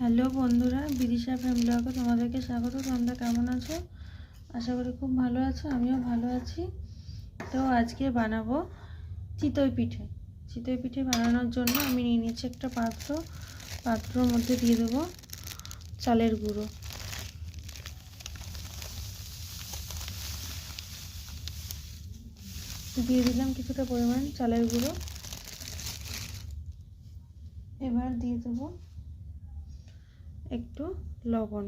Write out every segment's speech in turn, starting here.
Hello বন্ধুরা, বিদিশা ফ্যাম ব্লগে তোমাদেরকে স্বাগত। তোমরা কেমন আছো? আশা করি খুব ভালো আছো, আমিও ভালো আছি। তো আজকে বানাবো চিতই পিঠে। চিতই পিঠে বানানোর জন্য আমি নিয়ে নিচ্ছি একটা পাত্র। পাত্রর মধ্যে দিয়ে দেবো চালের গুঁড়ো। দিয়ে দিলাম কিছুটা পরিমাণ চালের গুঁড়ো। এবার দিয়ে দেবো একটু লবণ।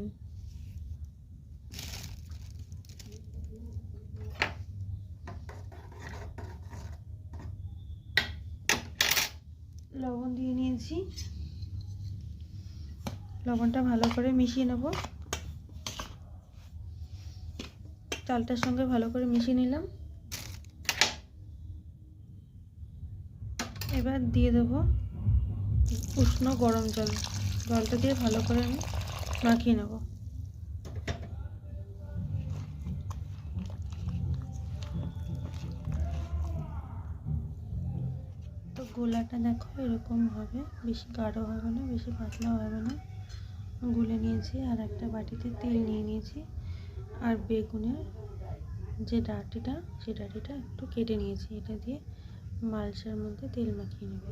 লবণ দিয়ে নিয়েছি। লবণটা ভালো করে মিশিয়ে নেব। চালটার সঙ্গে ভালো করে মিশিয়ে নিলাম। এবার দিয়ে দেবো উষ্ণ গরম জল। জলটা দিয়ে ভালো করে আমি মাখিয়ে নেব। তো গোলাটা দেখো এরকম হবে, বেশি গাঢ় হবে না, বেশি পাতলা হবে না। গুলে নিয়েছি আর একটা বাটিতে তেল নিয়ে নিয়েছি। আর বেগুনের যে ডাঁটিটা সেই ডাঁটিটা একটু কেটে নিয়েছি, এটা দিয়ে মালসার মধ্যে তেল মাখিয়ে নেব।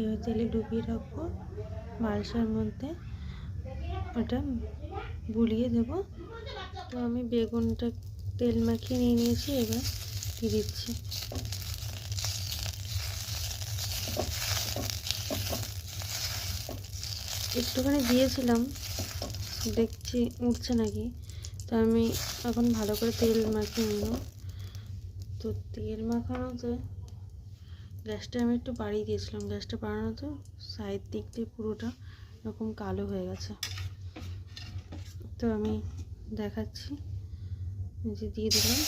এবার তেলে ডুবিয়ে রাখব। মালসার মধ্যে ওটা বুলিয়ে দেব। তো আমি বেগুনটা তেল মাখিয়ে নিয়ে নিয়েছি, এবার দিয়ে দিচ্ছি। একটুখানি দিয়েছিলাম, দেখছি উঠছে নাকি। তো আমি এখন ভালো করে তেল মাখিয়ে নেব। তো তেল মাখানোতে গ্যাসটা আমি একটু বাড়িয়ে দিয়েছিলাম। গ্যাসটা বাড়ানো তো, সাইড দিক দিয়ে পুরোটা এরকম কালো হয়ে গেছে। তো আমি দেখাচ্ছি যে দিয়ে দিলাম।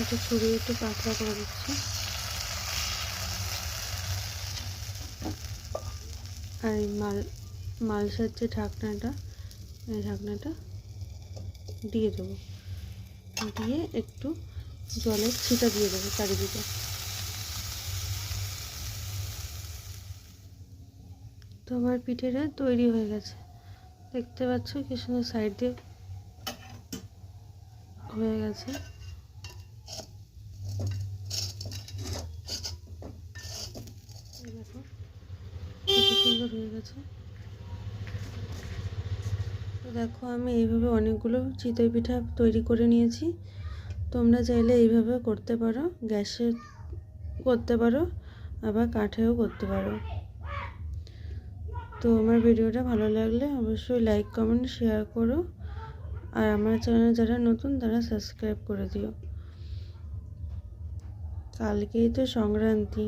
একটু ছড়িয়ে একটু পাতলা করে দিচ্ছি। আর এই মাল, মালসার যে ঢাকনাটা, এই ঢাকনাটা দিয়ে দেবো। দিয়ে একটু জলের ছিটা দিয়ে দেবো চারিদিকে। তো আমার পিঠেটা তৈরি হয়ে গেছে। দেখতে পাচ্ছ কি সুন্দর সাইড দিয়ে হয়ে গেছে। সুন্দর হয়ে গেছে। দেখো আমি এইভাবে অনেকগুলো চিতই পিঠা তৈরি করে নিয়েছি। তোমরা চাইলে এইভাবে করতে পারো। গ্যাসে করতে পারো, আবার কাঠেও করতে পারো। তো আমার ভিডিওটা ভালো লাগলে অবশ্যই লাইক কমেন্ট শেয়ার করো। আর আমার চ্যানেল যারা নতুন, তারা সাবস্ক্রাইব করে দিও। কালকেই তো সংক্রান্তি,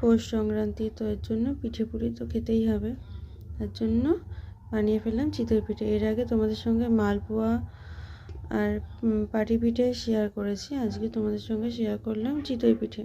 পৌষ সংক্রান্তি, তো এর জন্য পিঠে পুলি তো খেতেই হবে। তার জন্য বানিয়ে ফেললাম চিতই পিঠে। এর আগে তোমাদের সঙ্গে মালপোয়া আর পাটি পিঠে শেয়ার করেছি। আজকে তোমাদের সঙ্গে শেয়ার করলাম চিতই পিঠে।